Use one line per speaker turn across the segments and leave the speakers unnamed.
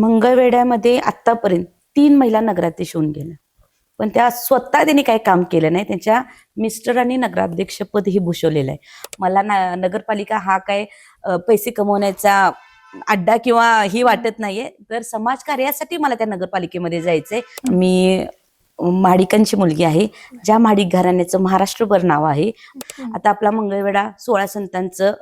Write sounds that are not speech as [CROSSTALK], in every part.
मंगळवेढ्यामध्ये आतापर्यंत तीन महिला नगराध्यक्ष होऊन गेल्या. पण त्या स्वतः त्यांनी काही काम केलं नाही. त्यांच्या मिस्टरांनी नगराध्यक्षपद ही भूषवलेलं आहे. मला ना नगरपालिका हा काय पैसे कमवण्याचा अड्डा किंवा ही वाटत नाहीये. तर समाजकार्यासाठी मला त्या नगरपालिकेमध्ये जायचंय. मी माडिकांची मुलगी आहे ज्या माडिक घराण्याचं महाराष्ट्रभर नाव आहे आता आपला मंगळवेढा सोळा संतांचं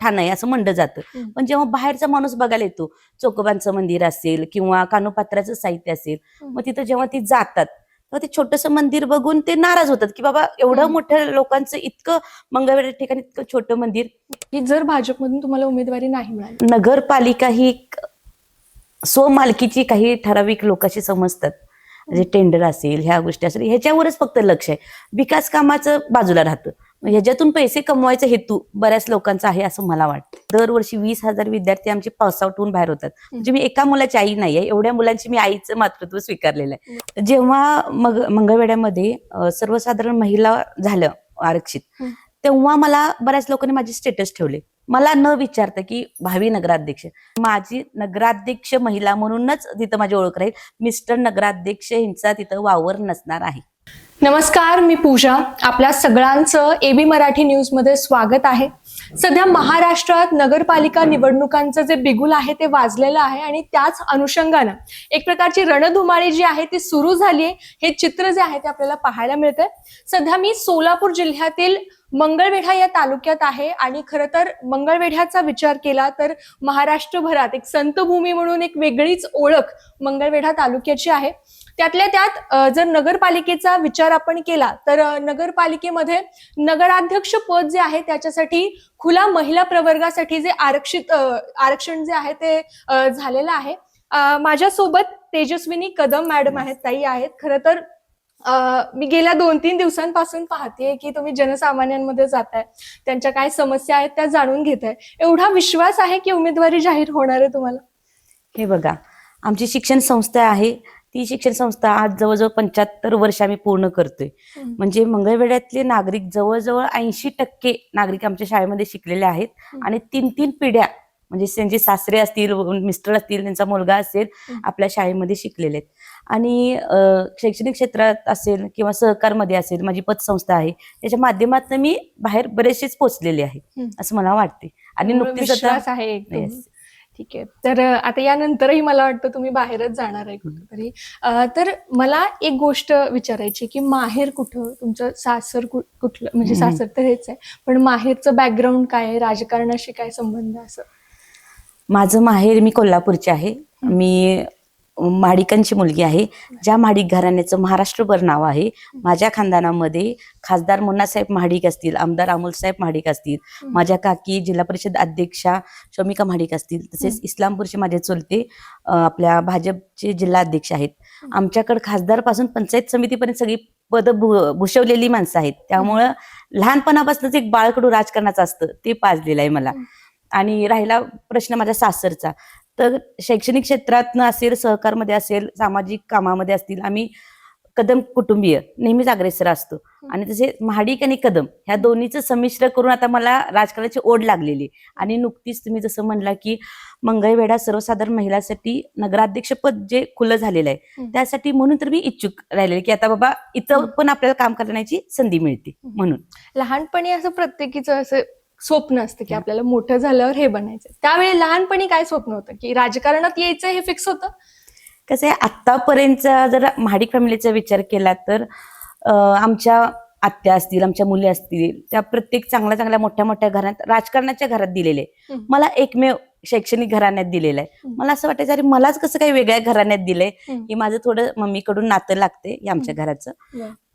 ठाण आहे असं म्हणलं जातं. पण जेव्हा बाहेरचा माणूस बघायला येतो चोकोबांचं मंदिर असेल किंवा कानोपात्राचं साहित्य असेल. मग तिथं जेव्हा ती जातात तेव्हा ते छोटंसं मंदिर बघून ते नाराज होतात की बाबा एवढं. मोठ्या लोकांचं इतकं मंगळवेढ्या ठिकाणी इतकं छोटं मंदिर
की जर भाजपमधून तुम्हाला उमेदवारी नाही मिळाली
नगरपालिका ही स्वमालकीची काही ठराविक लोकांशी समजतात म्हणजे टेंडर असेल ह्या गोष्टी असेल ह्याच्यावरच फक्त लक्ष आहे. विकास कामाचं बाजूला राहतं. ह्याच्यातून पैसे कमवायचा हेतू बऱ्याच लोकांचा आहे असं मला वाटतं. दरवर्षी वीस हजार विद्यार्थी आमचे होऊन बाहेर होतात. म्हणजे मी एका मुलाची आई नाही आहे एवढ्या मुलांची मी आईचं मातृत्व स्वीकारलेलं आहे. जेव्हा मग मंगळवेड्यामध्ये सर्वसाधारण महिला झालं आरक्षित. तेव्हा मला बऱ्याच लोकांनी माझे स्टेटस ठेवले. मला न विचारता की भावी नगराध्यक्ष माझी नगराध्यक्ष महिला म्हणूनच तिथं माझी ओळख राहील. मिस्टर नगराध्यक्ष यांचा तिथं वावर नसणार आहे.
नमस्कार मी पूजा. आपल्या सगळ्यांचं एबी मराठी न्यूजमध्ये स्वागत आहे. सध्या महाराष्ट्रात नगरपालिका निवडणुकांचं जे बिगुल आहे ते वाजलेलं आहे आणि त्याच अनुषंगानं एक प्रकारची रणधुमाळी जी आहे ती सुरू झाली आहे हे चित्र जे आहे ते आपल्याला पाहायला मिळतंय. सध्या मी सोलापूर जिल्ह्यातील मंगळवेढा या तालुक्यात आहे आणि खरं तर मंगळवेढ्याचा विचार केला तर महाराष्ट्रभरात एक संतभूमी म्हणून एक वेगळीच ओळख मंगळवेढा तालुक्याची आहे. त्यातल्या त्यात जर नगरपालिकेचा विचार आपण केला तर नगरपालिकेमध्ये नगराध्यक्ष पद जे आहे त्याच्यासाठी खुला महिला प्रवर्गासाठी जे आरक्षित आरक्षण जे आहे ते झालेलं आहे. माझ्यासोबत तेजस्विनी कदम मॅडम आहेत ताई आहेत. खरं तर मी गेल्या दोन तीन दिवसांपासून पाहतेय की तुम्ही जनसामान्यांमध्ये जाताय. त्यांच्या काय समस्या आहेत त्या जाणून घेताय. एवढा विश्वास आहे की उमेदवारी जाहीर होणार आहे तुम्हाला?
हे बघा आमची शिक्षण संस्था आहे. ती शिक्षण संस्था आज जवळजवळ पंच्याहत्तर वर्ष आम्ही पूर्ण करतोय. म्हणजे मंगळवेढ्यातले नागरिक जवळजवळ ऐंशी टक्के नागरिक आमच्या शाळेमध्ये शिकलेले आहेत. आणि तीन तीन पिढ्या म्हणजे त्यांचे सासरे असतील मिस्टर असतील त्यांचा मुलगा असेल. आपल्या शाळेमध्ये शिकलेले आहेत. आणि शैक्षणिक क्षेत्रात असेल किंवा सहकारमध्ये असेल माझी पतसंस्था आहे त्याच्या माध्यमातून मी बाहेर बरेचसेच पोचलेले आहे. असं मला वाटते. आणि नुकतीच
आहे. ठीक आहे. तर आता यानंतरही मला वाटतं तुम्ही बाहेरच जाणार आहे कुठेतरी. तर मला एक गोष्ट विचारायची की माहेर कुठं? तुमचं सासर कुठलं? म्हणजे. सासर तर हेच आहे पण माहेरचं बॅकग्राऊंड काय आहे? राजकारणाशी काय संबंध असं?
माझं माहेर मी कोल्हापूरचे आहे. मी माडिकांची मुलगी आहे ज्या माडिक घराण्याचं महाराष्ट्रभर नाव आहे माझ्या खानदानामध्ये खासदार मुन्नासाहेब महाडिक असतील आमदार अमोलसाहेब महाडिक असतील. माझ्या काकी जिल्हा परिषद अध्यक्षा शमिका महाडिक असतील तसेच. इस्लामपूरचे माझे चुलते आपल्या भाजपचे जिल्हा अध्यक्ष आहेत. आमच्याकडे खासदारपासून पंचायत समितीपर्यंत सगळी पद भूषवलेली माणसं आहेत त्यामुळं लहानपणापासूनच एक बाळकडू राजकारणाचं असतं ते पाजलेलं आहे मला. आणि राहिला प्रश्न माझ्या सासरचा तर शैक्षणिक क्षेत्रातनं असेल सहकारमध्ये असेल सामाजिक कामामध्ये असतील आम्ही कदम कुटुंबीय नेहमीच अग्रेसर असतो आणि तसे महाडिक आणि कदम ह्या दोन्हीचं संमिश्र करून आता मला राजकारणाची ओढ लागलेली. आणि नुकतीच तुम्ही जसं म्हणला की मंगळवेढा सर्वसाधारण महिलासाठी नगराध्यक्षपद जे खुलं झालेलं आहे. त्यासाठी म्हणून तर मी इच्छुक राहिलेले की आता बाबा इथं. पण आपल्याला काम करण्याची संधी मिळते. म्हणून
लहानपणी असं प्रत्येकीचं असं स्वप्न असतं की. आपल्याला मोठं झाल्यावर हे बनायचं त्यावेळी लहानपणी काय स्वप्न होतं की राजकारणात यायचं हे फिक्स होतं
कसं आहे आतापर्यंतचा जर महाडिक फॅमिलीचा विचार केला तर आमच्या आत्या असतील आमच्या मुली असतील त्या प्रत्येक चांगल्या चांगल्या मोठ्या मोठ्या घरात राजकारणाच्या घरात दिलेले. मला एकमेव शैक्षणिक घराण्यात दिलेलं आहे. मला असं वाटायचं अरे मलाच कसं काही वेगळ्या घराण्यात दिलंय. की माझं थोडं मम्मीकडून नातं लागते हे आमच्या घराचं.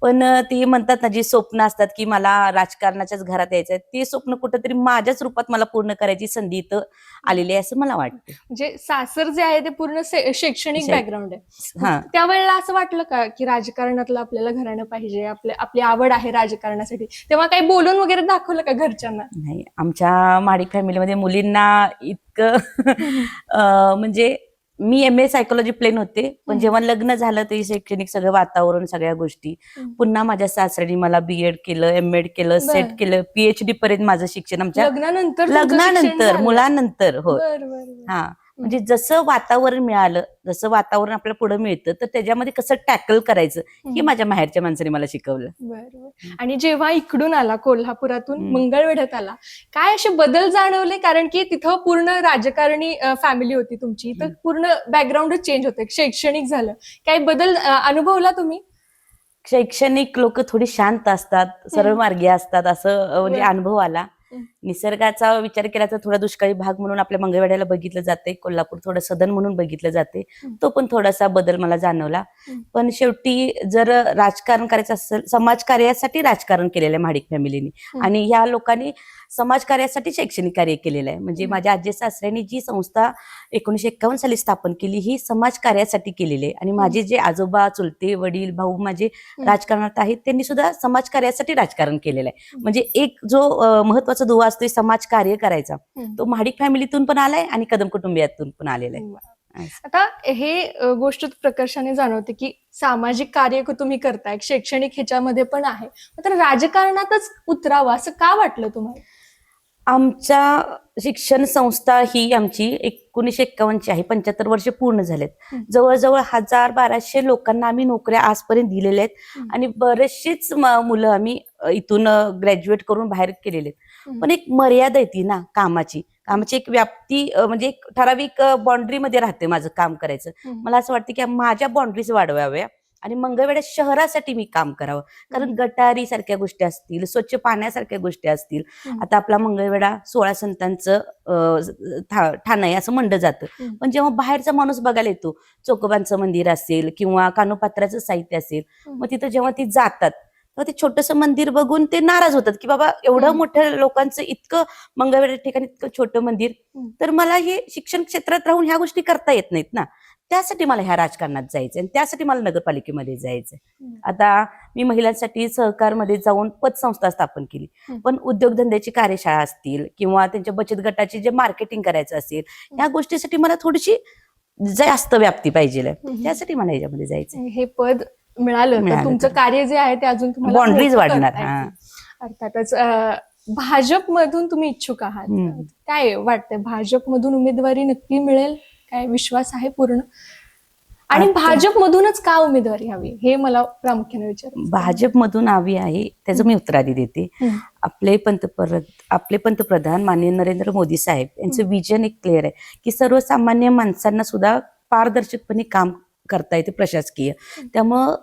पण ते म्हणतात ना जी स्वप्न असतात की मला राजकारणाच्याच घरात यायचंय ते स्वप्न कुठंतरी माझ्याच रूपात मला पूर्ण करायची संधी इथं आलेली आहे असं मला वाटतं.
म्हणजे सासर जे आहे ते पूर्ण शैक्षणिक बॅकग्राऊंड आहे. त्यावेळेला असं वाटलं का की राजकारणातलं आपल्याला घराणं पाहिजे आपले आपली आवड आहे राजकारणासाठी? तेव्हा काही बोलून वगैरे दाखवलं का घरच्यांना?
नाही आमच्या माडिक फॅमिलीमध्ये मुलींना इतकं म्हणजे मी एम ए सायकोलॉजी प्लेन होते पण. जेव्हा लग्न झालं ते शैक्षणिक सगळं वातावरण सगळ्या गोष्टी. पुन्हा माझ्या सासऱ्याने मला बीएड केलं एम एड केलं. सेट केलं पीएचडी पर्यंत माझं शिक्षण आमच्या
लग्नानंतर
लग्नानंतर? मुलानंतर हो. हा म्हणजे जसं वातावरण मिळालं जसं वातावरण आपल्याला पुढे मिळतं तर त्याच्यामध्ये कसं टॅकल करायचं हे माझ्या माहेरच्या माणसाने मला शिकवलं.
बरोबर. आणि जेव्हा इकडून आला कोल्हापुरातून. मंगळवेढ्यात आला काय असे बदल जाणवले? कारण की तिथं पूर्ण राजकारणी फॅमिली होती तुमची तर. पूर्ण बॅकग्राऊंडच चेंज होते शैक्षणिक झालं. काही बदल अनुभवला तुम्ही?
शैक्षणिक लोक थोडी शांत असतात सरळ मार्गी असतात असं म्हणजे. अनुभव आला. निसर्गाचा विचार केला तर थोडा दुष्काळी भाग म्हणून आपल्या मंगळवेढ्याला बघितलं जाते कोल्हापूर थोडं सदन म्हणून बघितलं जाते. तो पण थोडासा बदल मला जाणवला. पण शेवटी जर राजकारण करायचं असेल समाजकार्यासाठी राजकारण केलेलं आहे महाडिक फॅमिलीने. आणि ह्या लोकांनी समाजकार्यासाठी शैक्षणिक कार्य केलेलं आहे म्हणजे. माझ्या आजी सासऱ्यांनी जी संस्था एकोणीशे एक्कावन्न साली स्थापन केली ही समाजकार्यासाठी केलेली आहे आणि माझे जे आजोबा चुलते वडील भाऊ माझे राजकारणात आहेत त्यांनी सुद्धा समाजकार्यासाठी राजकारण केलेलं आहे. म्हणजे एक जो महत्त्वाचा दुवा असतो समाजकार्य करायचा
हम्म.
तो महाडिक फॅमिलीतून पण आलाय आणि कदम कुटुंबियातून पण आलेला आहे.
आता हे गोष्ट प्रकर्षाने जाणवते की सामाजिक कार्य तुम्ही करताय शैक्षणिक ह्याच्यामध्ये पण आहे तर राजकारणातच उतरावं असं का वाटलं तुम्हाला
आमच्या शिक्षण संस्था ही आमची एकोणीशे एक्कावन्नची आहे पंच्याहत्तर वर्ष पूर्ण झालेत. जवळजवळ हजार बाराशे लोकांना आम्ही नोकऱ्या आजपर्यंत दिलेल्या आहेत. आणि बरेचशीच मुलं आम्ही इथून ग्रॅज्युएट करून बाहेर केलेले आहेत. पण एक मर्यादा येते ना कामाची कामाची एक व्याप्ती म्हणजे एक ठराविक बाउंड्री मध्ये राहते माझं काम करायचं. मला असं वाटतं की माझ्या बाउंड्रीज वाढवाव्या आणि मंगळवेढा शहरासाठी मी काम करावं कारण गटारी सारख्या गोष्टी असतील स्वच्छ पाण्यासारख्या गोष्टी असतील. आता आपला मंगळवेढा सोळा संतांचं ठाण आहे असं म्हणलं जातं. पण जेव्हा बाहेरचा माणूस बघायला येतो चोकोबांचं मंदिर असेल किंवा कानोपात्राचं साहित्य असेल. मग तिथं जेव्हा ती जातात तेव्हा ते छोटंसं मंदिर बघून ते नाराज होतात की बाबा एवढं. मोठ्या लोकांचं इतकं मंगळवेढ्या ठिकाणी इतकं छोटं मंदिर. तर मला हे शिक्षण क्षेत्रात राहून ह्या गोष्टी करता येत नाहीत ना त्यासाठी मला ह्या राजकारणात जायचं आणि त्यासाठी मला नगरपालिकेमध्ये जायचंय. आता मी महिलांसाठी सहकारमध्ये जाऊन पतसंस्था स्थापन केली. पण उद्योगधंद्याची कार्यशाळा असतील किंवा त्यांच्या बचत गटाची जे मार्केटिंग करायचं असेल या गोष्टीसाठी मला थोडीशी जास्त व्याप्ती पाहिजे. त्यासाठी मला याच्यामध्ये जायचं
हे पद मिळालं तर
मिळालं
तुमचं
तर.
कार्य जे आहे ते अजून तुम्हाला मोठं
वाढणार,
करता
हा.
येतील. अर्थातच भाजप मधून तुम्ही इच्छुक आहात.
हम्म.
काय वाटतंय भाजप मधून उमेदवारी नक्की मिळेल? काय विश्वास आहे पूर्ण? आणि
आता-
भाजप मधूनच का उमेदवारी हवी? हे मला प्रामुख्याने विचार
भाजपमधून हवी आहे त्याचं मी उत्तर आधी देते. आपले पंतप्रधान आपले पंतप्रधान माननीय नरेंद्र मोदी साहेब यांचं विजन एक क्लिअर आहे की सर्वसामान्य माणसांना सुद्धा पारदर्शकपणे काम करता येते प्रशासकीय त्यामुळं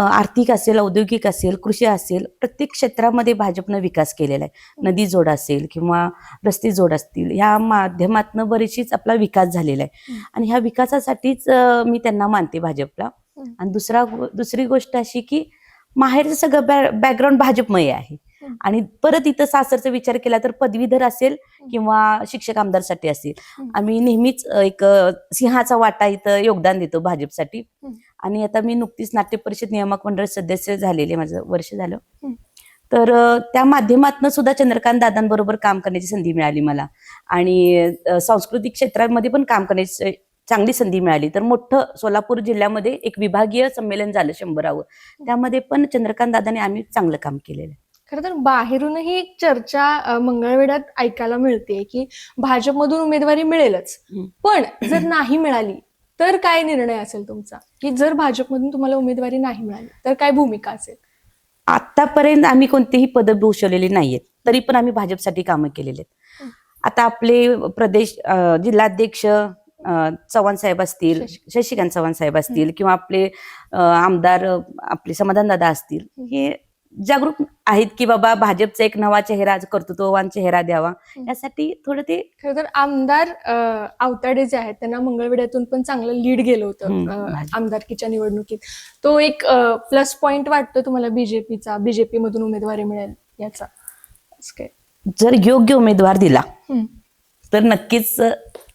आर्थिक असेल औद्योगिक असेल कृषी असेल प्रत्येक क्षेत्रामध्ये भाजपनं विकास केलेला आहे नदी जोड असेल किंवा रस्ते जोड असतील ह्या माध्यमातनं बरीचशीच आपला विकास झालेला आहे. आणि ह्या विकासासाठीच मी त्यांना मानते भाजपला. आणि दुसरा दुसरी गोष्ट अशी की माहेरचं सगळं बॅकग्राऊंड भाजपमय आहे. आणि परत इथं सासरचा विचार केला तर पदवीधर असेल किंवा शिक्षक आमदारसाठी असेल. आम्ही नेहमीच एक सिंहाचा वाटा इथं योगदान देतो भाजपसाठी. आणि आता मी नुकतीच नाट्य परिषद नियामक मंडळ सदस्य झालेले माझं वर्ष झालं. तर त्या माध्यमातून सुद्धा चंद्रकांत दादांबरोबर काम करण्याची संधी मिळाली मला आणि सांस्कृतिक क्षेत्रामध्ये पण काम करण्याची चांगली संधी मिळाली तर मोठं सोलापूर जिल्ह्यामध्ये एक विभागीय संमेलन झालं शंभरावं त्यामध्ये पण चंद्रकांत दादाने आम्ही चांगलं काम केलेलं.
खरं तर बाहेरूनही एक चर्चा मंगळवेढ्यात ऐकायला मिळते की भाजपमधून उमेदवारी मिळेलच. पण जर नाही मिळाली तर काय निर्णय असेल तुमचा? की जर भाजपमधून तुम्हाला उमेदवारी नाही मिळाली तर काय भूमिका असेल?
आतापर्यंत आम्ही कोणतेही पद भूषवलेली नाहीयेत. तरी पण आम्ही भाजपसाठी कामं केलेली आहेत. आता आपले प्रदेश जिल्हाध्यक्ष चव्हाण साहेब असतील
शशी-
शशिकांत चव्हाण साहेब असतील किंवा आपले आमदार आपले समाधान दादा असतील
हं.
जागरूक आहेत की बाबा भाजपचा एक नवा चेहरा कर्तृत्ववान चेहरा द्यावा. यासाठी थोडं ते
खरं तर आमदार आवताडे जे आहेत त्यांना मंगळवेढ्यातून पण चांगलं लीड गेलं होतं. आमदारकीच्या निवडणुकीत तो एक प्लस पॉइंट वाटतो तुम्हाला बीजेपीचा बीजेपी मधून उमेदवारी मिळेल याचा
जर योग्य उमेदवार दिला. तर नक्कीच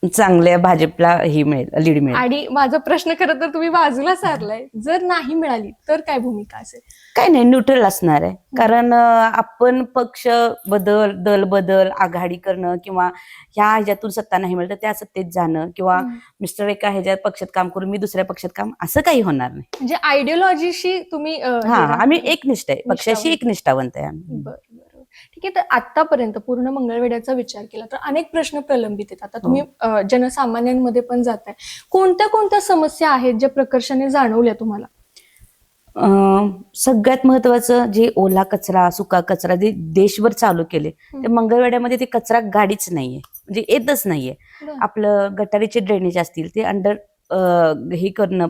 चांगल्या भाजपला ही मिळेल लीड मिळेल.
आणि माझा प्रश्न खरं तर तुम्ही बाजूला सारलाय. जर नाही मिळाली तर काय भूमिका असेल?
काय नाही न्यूट्रल असणार आहे. कारण आपण पक्ष बदल दल बदल आघाडी करणं किंवा ह्या ह्याच्यातून सत्ता नाही मिळत त्या सत्तेत जाणं किंवा मिस्टर एका ह्याच्यात पक्षात काम करून मी दुसऱ्या पक्षात काम असं काही होणार नाही.
म्हणजे आयडिओलॉजीशी तुम्ही हे.
आम्ही एकनिष्ठ आहे. पक्षाशी एक निष्ठावंत आहे आम्ही.
ठीक आहे? तर आतापर्यंत पूर्ण मंगळवेड्याचा विचार केला तर अनेक प्रश्न प्रलंबित आहेत. आता तुम्ही अ, जनसामान्यांमध्ये पण जाताय. कोणत्या कोणत्या समस्या आहेत ज्या प्रकर्षाने जाणवल्या तुम्हाला?
सगळ्यात महत्वाचं जे ओला कचरा सुका कचरा जे देशभर चालू केले ते मंगळवेड्यामध्ये ते कचरा गाडीच नाहीये. म्हणजे येतच नाहीये. आपलं गटारीचे ड्रेनेज असतील ते अंडर हे करणं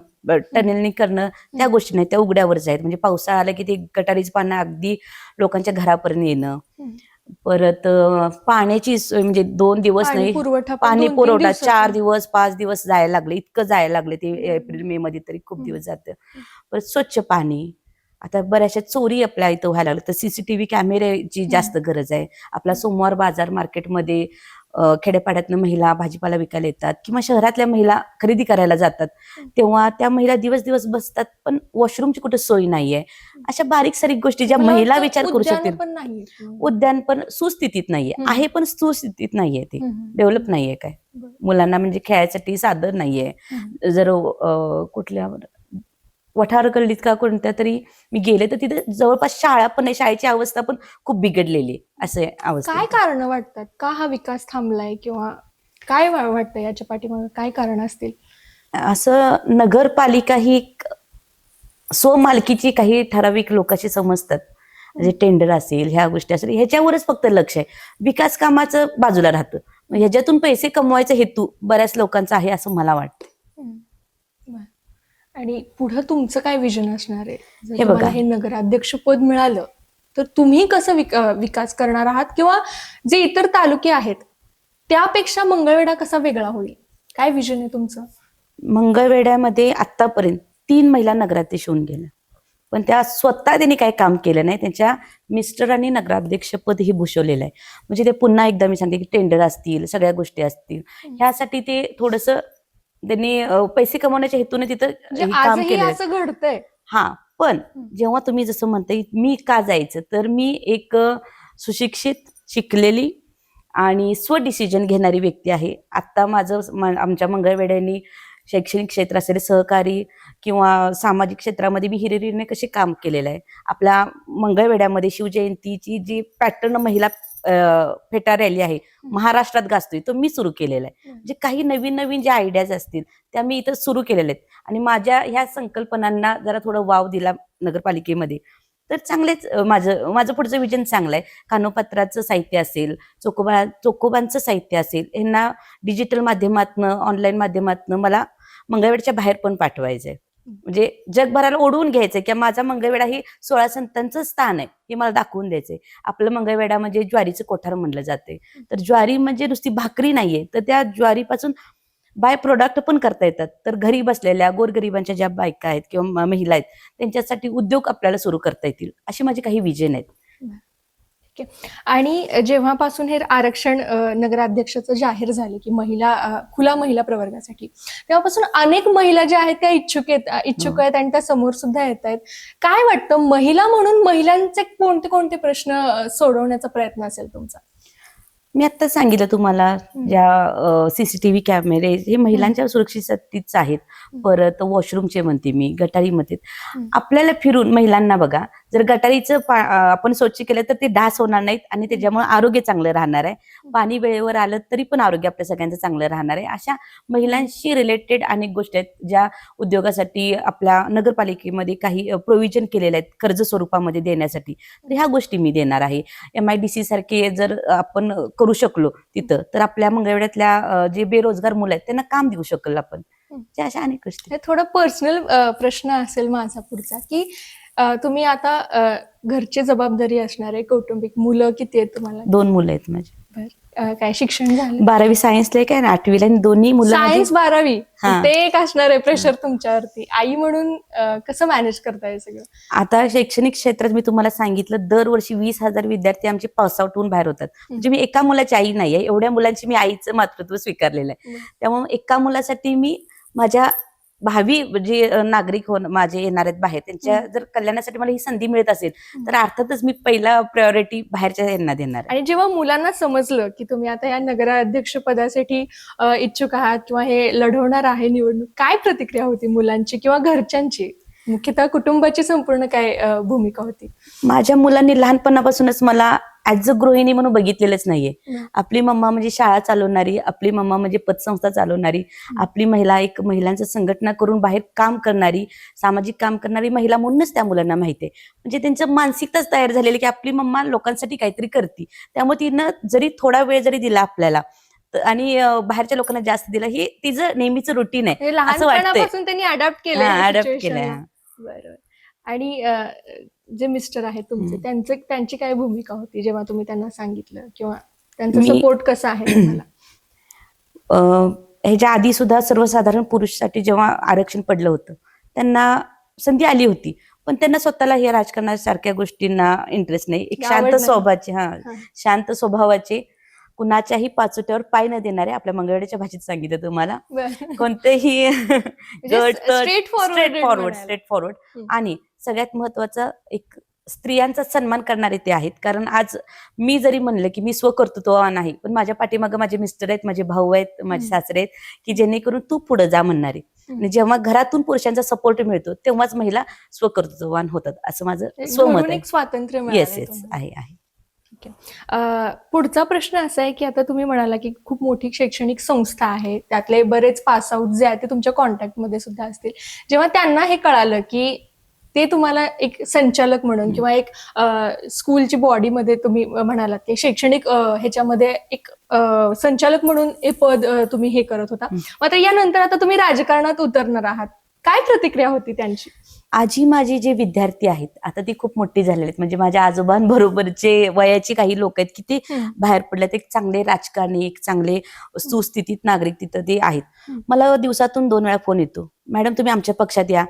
टनेलनी करणं त्या गोष्टी नाही त्या उघड्यावरच आहेत म्हणजे पावसाळा आला की ते गटारीच पानं अगदी लोकांच्या घरापर्यंत येणं. परत पाण्याची म्हणजे दोन दिवस नाही
पुरवठा पण
पुरवठा. चार दिवस पाच दिवस जायला लागले. इतकं जायला लागले ते एप्रिल मे मध्ये तरी खूप दिवस जातं. परत स्वच्छ पाणी. आता बऱ्याचशा चोरी आपल्या इथं व्हायला लागलं तर सीसीटीव्ही कॅमेऱ्याची जास्त गरज आहे. आपला सोमवार बाजार मार्केटमध्ये खेड्यापाड्यातनं महिला भाजीपाला विकायला येतात किंवा शहरातल्या महिला खरेदी करायला जातात तेव्हा त्या महिला दिवस दिवस बसतात पण वॉशरूमची कुठे सोय नाहीये अशा बारीक सारीक गोष्टी ज्या महिला विचार करू शकतील. उद्यान पण सुस्थितीत नाहीये. आहे पण सुस्थितीत नाहीये ते. डेव्हलप नाहीये काय. मुलांना म्हणजे खेळायसाठी साधन नाहीये. जर कुठल्या वठार गल्लीत का कोणत्या तरी मी गेले तर तिथे जवळपास शाळा पण आहे शाळेची अवस्था पण खूप बिघडलेली आहे. असं अवस्था.
काय कारण वाटतात? का हा विकास थांबलाय किंवा काय वाटतं याच्या पाठीमागे? काय कारण असतील?
असं नगरपालिका ही स्वमालकीची काही ठराविक लोकांशी समजतात. म्हणजे टेंडर असेल ह्या गोष्टी असेल ह्याच्यावरच फक्त लक्ष आहे. विकास कामाचं बाजूला राहतं. ह्याच्यातून पैसे कमवायचा हेतू बऱ्याच लोकांचा आहे असं मला वाटतं.
आणि पुढं तुमचं काय विजन असणार आहे?
हे बघा.
हे नगराध्यक्ष पद मिळालं तर तुम्ही कसं विक- विकास करणार आहात? किंवा जे इतर तालुके आहेत त्यापेक्षा मंगळवेढा कसा वेगळा होईल? काय विजन आहे तुमचं?
मंगळवेढ्यामध्ये आतापर्यंत तीन महिला नगराध्यक्ष होऊन गेल्या. पण त्या स्वतः त्यांनी काही काम केलं नाही. त्यांच्या मिस्टरांनी नगराध्यक्षपद ही भूषवलेलं आहे. म्हणजे ते पुन्हा एकदा मी सांगते की टेंडर असतील सगळ्या गोष्टी असतील. ह्यासाठी ते थोडस त्यांनी पैसे कमवण्याच्या हेतूने तिथं
म्हणजे
काम केलं
घडतंय.
हा पण. जेव्हा तुम्ही जसं म्हणताय मी का जायचं? तर मी एक सुशिक्षित शिकलेली आणि स्वडिसिजन घेणारी व्यक्ती आहे. आत्ता माझं आमच्या मंगळवेड्यांनी शैक्षणिक क्षेत्र असेल सहकारी किंवा सामाजिक क्षेत्रामध्ये मी हिरिरीने कसे काम केलेलं आहे. आपल्या मंगळवेड्यामध्ये शिवजयंतीची जी पॅटर्न महिला फेटा रॅली आहे. महाराष्ट्रात गाजतोय. तो मी सुरू केलेला आहे.
हं.
जे काही नवीन नवीन ज्या आयडियाज असतील त्या मी इथं सुरू केलेल्या आहेत. आणि माझ्या ह्या संकल्पनांना जरा थोडं वाव दिला नगरपालिकेमध्ये. तर चांगलेच माझं माझं पुढचं विजन चांगलं आहे. कानोपात्राचं साहित्य असेल चोकोबा चोकोबांचं साहित्य असेल यांना डिजिटल माध्यमातनं ऑनलाईन माध्यमातनं मला मंगळवेडच्या बाहेर पण पाठवायचंय. म्हणजे जगभराला ओढवून घ्यायचं किंवा माझा मंगळवेढा ही सोळा संतांचं स्थान आहे हे मला दाखवून द्यायचंय. आपलं मंगळवेढा म्हणजे ज्वारीचं कोठार म्हणलं जाते तर ज्वारी म्हणजे नुसती भाकरी नाहीये तर त्या ज्वारीपासून बाय प्रोडक्ट पण करता येतात. तर घरी बसलेल्या गोरगरिबांच्या ज्या बायका आहेत किंवा महिला आहेत त्यांच्यासाठी उद्योग आपल्याला सुरू करता येतील अशी माझी काही विजन आहेत.
आणि जेव्हापासून हे आरक्षण नगराध्यक्षाचं जाहीर झाले की महिला खुला महिला प्रवर्गासाठी तेव्हापासून अनेक महिला ज्या आहेत त्या इच्छुक आहेत इच्छुक. आहेत आणि त्या समोर सुद्धा येत आहेत. काय वाटतं महिला म्हणून महिलांचे कोणते कोणते प्रश्न सोडवण्याचा प्रयत्न असेल तुमचा?
मी आता सांगितलं तुम्हाला ज्या सीसीटीव्ही कॅमेरे हे महिलांच्या सुरक्षेसाठीच आहेत. परत वॉशरूमचे म्हणते मी गटारीमध्ये. आपल्याला फिरून महिलांना बघा जर गटारीचं आपण स्वच्छ केलं तर ते डास होणार नाहीत आणि त्याच्यामुळे आरोग्य चांगलं राहणार आहे. पाणी वेळेवर आलं तरी पण आरोग्य आपल्या सगळ्यांचं चांगलं राहणार आहे. अशा महिलांशी रिलेटेड अनेक गोष्टी आहेत ज्या उद्योगासाठी आपल्या नगरपालिकेमध्ये काही प्रोव्हिजन केलेले आहेत कर्ज स्वरूपामध्ये देण्यासाठी. तर ह्या गोष्टी मी देणार आहे. एम आय डी सी सारखे जर आपण करू शकलो तिथं तर आपल्या मंगळवेड्यातल्या जे बेरोजगार मुलं आहेत त्यांना काम देऊ शकल आपण. अशा अनेक गोष्टी
थोडा पर्सनल प्रश्न असेल माझा पुढचा की तुम्ही आता घरची जबाबदारी असणार आहे कौटुंबिक मुलं किती आहेत तुम्हाला?
दोन मुलं आहेत माझी.
काय शिक्षण झालं?
बारावी सायन्सला आहे आणि आठवीला दोन्ही मुलं
सायन्स बारावी. ते एक असणार आहे प्रेशर तुमच्यावरती. आई म्हणून कसं मॅनेज करताय सगळं?
आता शैक्षणिक क्षेत्रात मी तुम्हाला सांगितलं दरवर्षी वीस हजार विद्यार्थी आमचे पासआउट होऊन बाहेर होतात. म्हणजे मी एका मुलाची आई नाही आहे एवढ्या मुलांची मी आईचं मातृत्व स्वीकारलेलं आहे. त्यामुळे एका मुलासाठी मी माझ्या भावी जे नागरिक हो माझे येणार आहेत बाहेर त्यांच्या जर कल्याणासाठी मला ही संधी मिळत असेल तर अर्थातच मी पहिला प्रायोरिटी बाहेरच्या यांना देणार
आणि जेव्हा मुलांना समजलं की तुम्ही आता या नगराध्यक्ष पदासाठी इच्छुक आहात किंवा हे लढवणार आहे निवडणूक काय प्रतिक्रिया होती मुलांची किंवा घरच्यांची? मुख्यतः कुटुंबाची संपूर्ण काय भूमिका होती?
माझ्या मुलांनी लहानपणापासूनच मला ऍज अ गृहिणी म्हणून बघितलेलंच नाहीये. आपली मम्मा म्हणजे शाळा चालवणारी आपली मम्मा म्हणजे पतसंस्था चालवणारी आपली महिला एक महिलांचं संघटना करून बाहेर काम करणारी सामाजिक काम करणारी महिला म्हणूनच त्या मुलांना माहिती आहे. म्हणजे त्यांचं मानसिकताच तयार झालेली की आपली मम्मा लोकांसाठी काहीतरी करते. त्यामुळे तिनं जरी थोडा वेळ जरी दिला आपल्याला आणि बाहेरच्या लोकांना जास्त दिला हे तिचं नेहमीचं रुटीन आहे.
हे
असं.
लहानपणापासून त्यांनी अडॅप्ट केलं
अडॅप्ट केलंय हा.
बरोबर. आणि जे मिस्टर आहेत तुमचे. त्यांचं त्यांची काय भूमिका होती जेव्हा तुम्ही त्यांना सांगितलं किंवा त्यांचा सपोर्ट कसा आहे तुम्हाला
ह्याच्या आधी सुद्धा सर्वसाधारण पुरुषसाठी जेव्हा आरक्षण पडलं होतं त्यांना संधी आली होती पण त्यांना स्वतःला हे राजकारणासारख्या गोष्टींना इंटरेस्ट नाही एक शांत. स्वभावाचे हा. शांत स्वभावाचे कुणाच्याही पाचोट्यावर पाय न देणारे आपल्या मंगळवारच्या भाषेत सांगितलं तुम्हाला. कोणतेही स्ट्रेट फॉरवर्ड. Straight forward. आणि सगळ्यात महत्वाचं एक स्त्रियांचा सन्मान करणारे ते आहेत कारण आज मी जरी म्हणलं की मी स्वकर्तृत्ववान आहे पण माझ्या पाठीमागे माझे मिस्टर आहेत माझे भाऊ आहेत माझे. सासरे आहेत की जेणेकरून तू पुढे जा म्हणणारे. आणि जेव्हा घरातून पुरुषांचा सपोर्ट मिळतो तेव्हाच महिला स्वकर्तृत्ववान होतात असं माझं स्वमत आहे
स्वातंत्र्य
येस येस. आहे आहे
पुढचा प्रश्न असा आहे की आता तुम्ही म्हणाला की खूप मोठी शैक्षणिक संस्था आहे त्यातले बरेच पास आउट जे आहेत ते तुमच्या कॉन्टॅक्टमध्ये सुद्धा असतील जेव्हा त्यांना हे कळालं की ते तुम्हाला एक संचालक म्हणून किंवा एक स्कूलची बॉडीमध्ये तुम्ही म्हणालात. की शैक्षणिक ह्याच्यामध्ये एक संचालक म्हणून हे पद तुम्ही हे करत होता. मात्र यानंतर आता तुम्ही राजकारणात उतरणार आहात. काय प्रतिक्रिया होती त्यांची?
आजी माझी जे विद्यार्थी आहेत आता ती खूप मोठी झालेली आहेत. म्हणजे माझ्या आजोबांबरोबरचे वयाची काही लोक आहेत की ते. बाहेर पडल्यात. एक चांगले राजकारणी एक चांगले सुस्थितीत नागरिक तिथं ते आहेत. मला दिवसातून दोन वेळा फोन येतो. मॅडम तुम्ही आमच्या पक्षात या.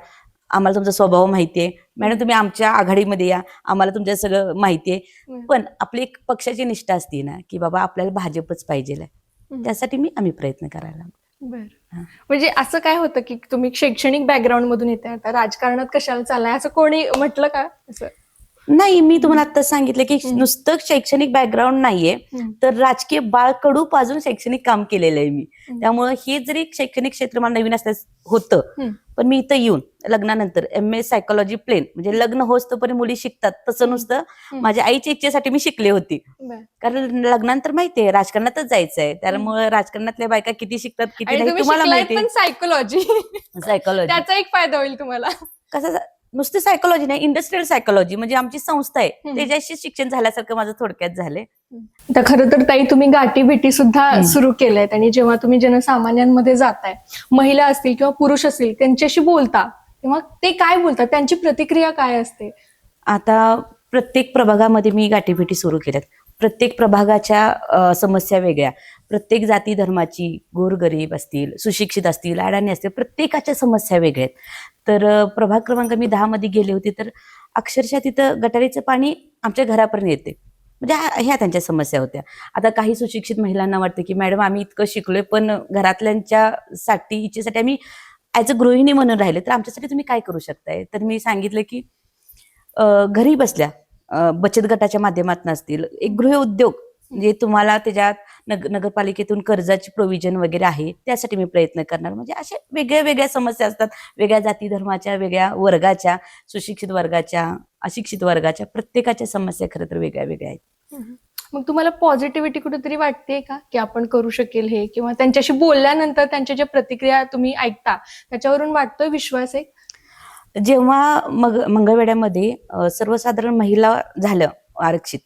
आम्हाला तुमचा स्वभाव माहिती आहे मॅडम तुम्ही आमच्या आघाडीमध्ये या. आम्हाला तुमच्या सगळं माहिती आहे
हं.
पण आपली एक पक्षाची निष्ठा असते ना की बाबा आपल्याला भाजपच पाहिजे. त्यासाठी मी आम्ही प्रयत्न करायला
बर. म्हणजे असं काय होतं की तुम्ही शैक्षणिक बॅकग्राऊंड मधून येते आता राजकारणात कशाला चाललाय? असं कोणी म्हटलं का? असं?
नाही मी तुम्हाला आता सांगितलं की. नुसतं शैक्षणिक बॅकग्राऊंड नाहीये. तर राजकीय बाळकडू पाजून शैक्षणिक काम केलेलं आहे मी. त्यामुळे हे जरी शैक्षणिक क्षेत्र मला नवीन असल्यास होतं. पण मी इथं येऊन लग्नानंतर एम ए सायकोलॉजी प्लेन म्हणजे लग्न होस तोपर्यंत मुली शिकतात तसं नुसतं. माझ्या आईच्या इच्छेसाठी मी शिकले होती. कारण लग्नानंतर माहितीये राजकारणातच जायचंय त्यामुळे राजकारणातल्या बायका किती शिकतात किती नाही
तुम्ही
तुम्हाला माहिती
पण सायकोलॉजी
सायकोलॉजी [LAUGHS]
त्याचा एक फायदा होईल तुम्हाला
कसं नुसती सायकोलॉजी नाही इंडस्ट्रियल सायकोलॉजी म्हणजे आमची संस्था आहे. त्याच्याशी शिक्षण झाल्यासारखं माझं थोडक्यात झालंय.
तर खरं तर ताई तुम्ही गाठी भेटी सुद्धा. सुरू केल्यात आणि जेव्हा तुम्ही जनसामान्यांमध्ये जाताय महिला असतील किंवा पुरुष असतील त्यांच्याशी बोलता तेव्हा ते काय बोलतात? त्यांची प्रतिक्रिया काय असते?
आता प्रत्येक प्रभागामध्ये मी गाठीभेटी सुरू केल्यात. प्रत्येक प्रभागाच्या समस्या वेगळ्या. प्रत्येक जाती धर्माची गोरगरीब असतील सुशिक्षित असतील अडाणी असतील प्रत्येकाच्या समस्या वेगळ्या आहेत. तर प्रभाग क्रमांक मी दहा मध्ये गेले होते तर अक्षरशः तिथं गटारीचं पाणी आमच्या घरापर्यंत येते. म्हणजे ह्या ह्या त्यांच्या समस्या होत्या. आता काही सुशिक्षित महिलांना वाटतं की मॅडम आम्ही इतकं शिकलोय पण घरातल्यांच्या साठी इच्छेसाठी आम्ही ॲज अ गृहिणी म्हणून राहिले तर आमच्यासाठी तुम्ही काय करू शकताय? तर मी सांगितलं की घरी बसल्या बचत गटाच्या माध्यमातून असतील. एक गृह उद्योग जे तुम्हाला त्याच्यात नग नगरपालिकेतून कर्जाची प्रोव्हिजन वगैरे आहे त्यासाठी मी प्रयत्न करणार. म्हणजे अशा वेगळ्या वेगळ्या समस्या असतात. वेगळ्या जाती धर्माच्या वेगळ्या वर्गाच्या सुशिक्षित वर्गाच्या अशिक्षित वर्गाच्या प्रत्येकाच्या समस्या खरं तर वेगळ्या वेगळ्या आहेत.
मग तुम्हाला पॉझिटिव्हिटी कुठेतरी वाटते का? की आपण करू शकेल हे? किंवा त्यांच्याशी बोलल्यानंतर त्यांच्या ज्या प्रतिक्रिया तुम्ही ऐकता त्याच्यावरून वाटतोय विश्वास एक?
जेव्हा मग मंगळवेड्यामध्ये सर्वसाधारण महिला झालं आरक्षित.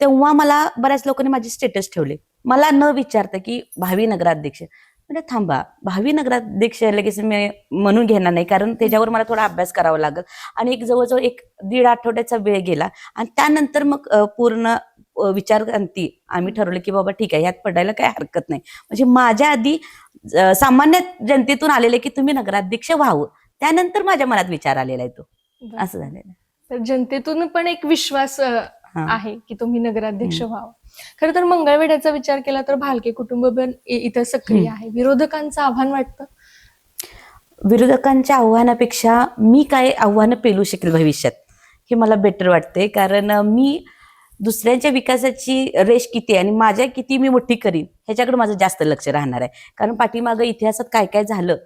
तेव्हा मला बऱ्याच लोकांनी माझे स्टेटस ठेवले. मला न विचारता की भावी नगराध्यक्ष. म्हणजे थांबा. भावी नगराध्यक्ष लगेच मी म्हणून घेणार नाही कारण त्याच्यावर मला थोडा अभ्यास करावा लागेल. आणि एक जवळजवळ एक दीड आठवड्याचा वेळ गेला. आणि त्यानंतर मग पूर्ण अ, विचारांती आम्ही ठरवलं की बाबा ठीक आहे. ह्यात पडायला काही हरकत नाही. म्हणजे माझ्या आधी सामान्य जनतेतून आलेले की तुम्ही नगराध्यक्ष व्हावं. त्यानंतर माझ्या मनात विचार आलेला आहे तो. असं झालेलं.
तर जनतेतून पण एक विश्वास. आहे की तुम्ही नगराध्यक्ष व्हावं. खरं तर मंगळवेड्याचा विचार केला तर भालके कुटुंब पण इथं सक्रिय. आहे. विरोधकांचं आव्हान वाटतं?
विरोधकांच्या आव्हानापेक्षा मी काय आव्हानं पेलू शकेल भविष्यात हे मला बेटर वाटते कारण मी दुसऱ्यांच्या विकासाची रेश किती आहे आणि माझ्या किती मी मोठी करीन ह्याच्याकडे माझं जास्त लक्ष राहणार आहे. कारण पाठीमागं इतिहासात काय काय झालं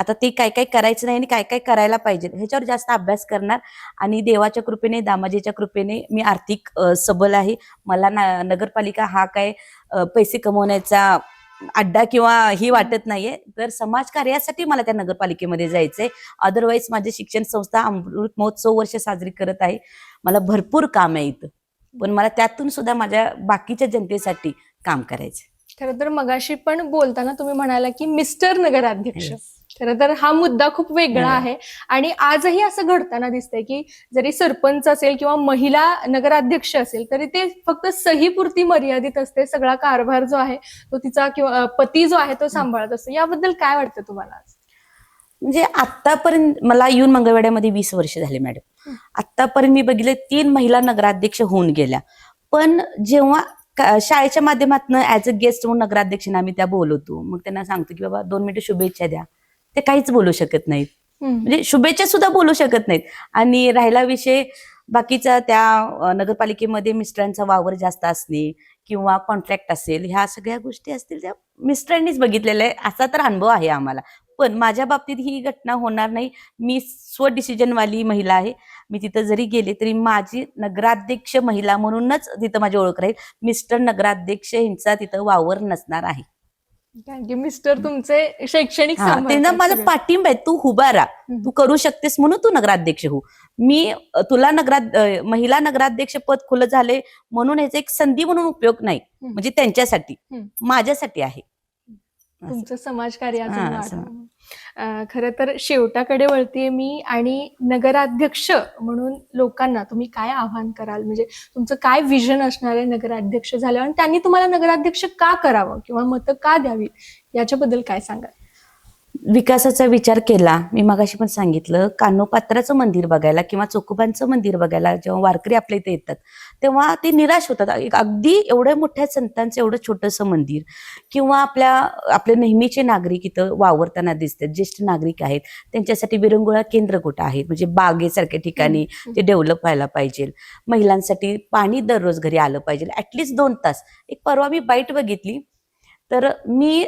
आता ते काय काय करायचं नाही आणि काय काय करायला पाहिजे ह्याच्यावर जास्त अभ्यास करणार. आणि देवाच्या कृपेने दामाजीच्या कृपेने मी आर्थिक सबल आहे. मला ना नगरपालिका हा काय पैसे कमवण्याचा अड्डा किंवा ही वाटत नाहीये. तर समाज कार्यासाठी मला त्या नगरपालिकेमध्ये जायचंय. अदरवाईज माझी शिक्षण संस्था अमृत महोत्सव वर्ष साजरी करत आहे. मला भरपूर काम आहे इथं. पण मला त्यातून सुद्धा माझ्या बाकीच्या जनतेसाठी काम करायचं
खरं तर मगाशी पण बोलताना तुम्ही म्हणाला की मिस्टर नगराध्यक्ष. खरं तर हा मुद्दा खूप वेगळा. आहे. आणि आजही असं घडताना दिसतंय की जरी सरपंच असेल किंवा महिला नगराध्यक्ष असेल तरी ते फक्त सहीपुरती मर्यादित असते. सगळा कारभार जो आहे तो तिचा किंवा पती जो आहे तो सांभाळत असतो. याबद्दल काय वाटतं तुम्हाला?
म्हणजे आतापर्यंत मला येऊन मंगळवेड्यामध्ये वीस वर्ष झाले मॅडम. आतापर्यंत मी बघितले तीन महिला नगराध्यक्ष होऊन गेल्या. पण जेव्हा शाळेच्या माध्यमातून ऍज अ गेस्ट म्हणून नगराध्यक्षांना आम्ही त्या बोलवतो. मग त्यांना सांगतो की बाबा दोन मिनिटं शुभेच्छा द्या. ते काहीच बोलू शकत नाहीत. म्हणजे शुभेच्छा सुद्धा बोलू शकत नाहीत. आणि राहिला विषय बाकीचा त्या नगरपालिकेमध्ये मिस्टरांचा वावर जास्त असणे किंवा कॉन्ट्रॅक्ट असेल ह्या सगळ्या गोष्टी असतील त्या मिस्टरांनीच बघितलेल्या आहे असा तर अनुभव आहे आम्हाला. पण माझ्या बाबतीत ही घटना होणार नाही. मी स्व डिसिजन वाली महिला आहे. मी तिथं जरी गेले तरी माझी नगराध्यक्ष महिला म्हणूनच तिथं माझी ओळख राहील. मिस्टर नगराध्यक्ष यांचा तिथं वावर नसणार आहे.
कारण की मिस्टर तुमचे शैक्षणिक
हा,
सांभाळतात
त्यांना माझा
सगळं.
पाठिंबा आहे तू उभा राहा
हम्म.
तू करू शकतेस म्हणून तू नगराध्यक्ष हो मी अ, तुला नगरा अ, महिला नगराध्यक्ष पद खुलं झाले म्हणून याचा एक संधी म्हणून उपयोग नाही. म्हणजे त्यांच्यासाठी
हम्म.
माझ्यासाठी आहे.
तुमचं समाजकार्य अजून वाढवं.
सम-
अं, खरं तर शेवटाकडे वळतीये मी आणि नगराध्यक्ष म्हणून लोकांना तुम्ही काय आव्हान कराल? म्हणजे तुमचं काय विजन असणार आहे नगराध्यक्ष झाल्यावर? आणि त्यांनी तुम्हाला नगराध्यक्ष का करावं? किंवा मतं का द्यावी याच्याबद्दल काय सांगाल?
विकासाचा विचार केला. मी मगाशी पण सांगितलं कानोपात्राचं मंदिर बघायला किंवा चोकोबांचं मंदिर बघायला जेव्हा वारकरी आपल्या इथे येतात तेव्हा ते निराश होतात. एक अगदी एवढ्या मोठ्या संतांचं एवढं छोटंसं मंदिर किंवा आपल्या आपले नेहमीचे नागरिक इथं वावरताना दिसतात. ज्येष्ठ नागरिक आहेत त्यांच्यासाठी विरंगुळा केंद्र कुठं आहेत म्हणजे बागेसारख्या ठिकाणी. ते डेव्हलप व्हायला पाहिजे. महिलांसाठी पाणी दररोज घरी आलं पाहिजे. ऍटलिस्ट दोन तास. एक परवा मी बाईट बघितली. तर मी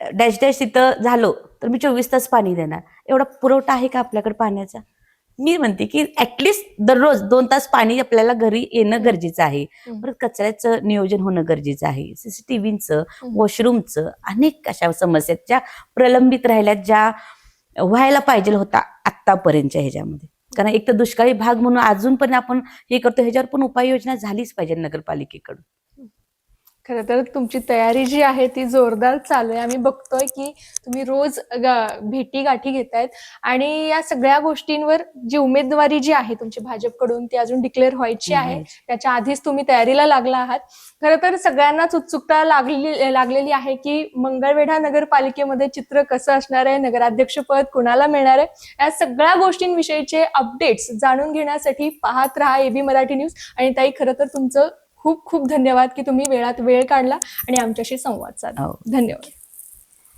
डॅश डॅश तिथं झालो तर मी चोवीस तास पाणी देणार. एवढा पुरवठा आहे का आपल्याकडे पाण्याचा? मी म्हणते की ऍटलिस्ट दररोज दोन तास पाणी आपल्याला घरी येणं गरजेचं आहे. परत कचऱ्याचं नियोजन होणं गरजेचं आहे. सीसीटीव्हीचं वॉशरूमचं अनेक अशा समस्या ज्या प्रलंबित राहिल्यात ज्या व्हायला पाहिजे होता आत्तापर्यंतच्या ह्याच्यामध्ये. कारण एक तर दुष्काळी भाग म्हणून अजून पण आपण हे करतो ह्याच्यावर पण उपाययोजना झालीच पाहिजे नगरपालिकेकडून.
खरं तर तुमची तयारी जी आहे ती जोरदार चालू आहे आम्ही बघतोय की तुम्ही रोज गा- भेटी गाठी घेतायत. आणि या सगळ्या गोष्टींवर जी उमेदवारी जी आहे तुमची भाजपकडून ती अजून डिक्लेअर व्हायची आहे. त्याच्या आधीच तुम्ही तयारीला लागला आहात. खरं तर सगळ्यांनाच उत्सुकता लागलेली लागलेली आहे की मंगळवेढा नगरपालिकेमध्ये चित्र कसं असणार आहे नगराध्यक्षपद कुणाला मिळणार आहे या सगळ्या गोष्टींविषयीचे अपडेट्स जाणून घेण्यासाठी पाहत राहा एबी मराठी न्यूज आणि ताई खरं तर तुमचं खूप खूप धन्यवाद की तुम्ही वेळात वेळ काढला आणि आमच्याशी संवाद साधला.
हो.
धन्यवाद.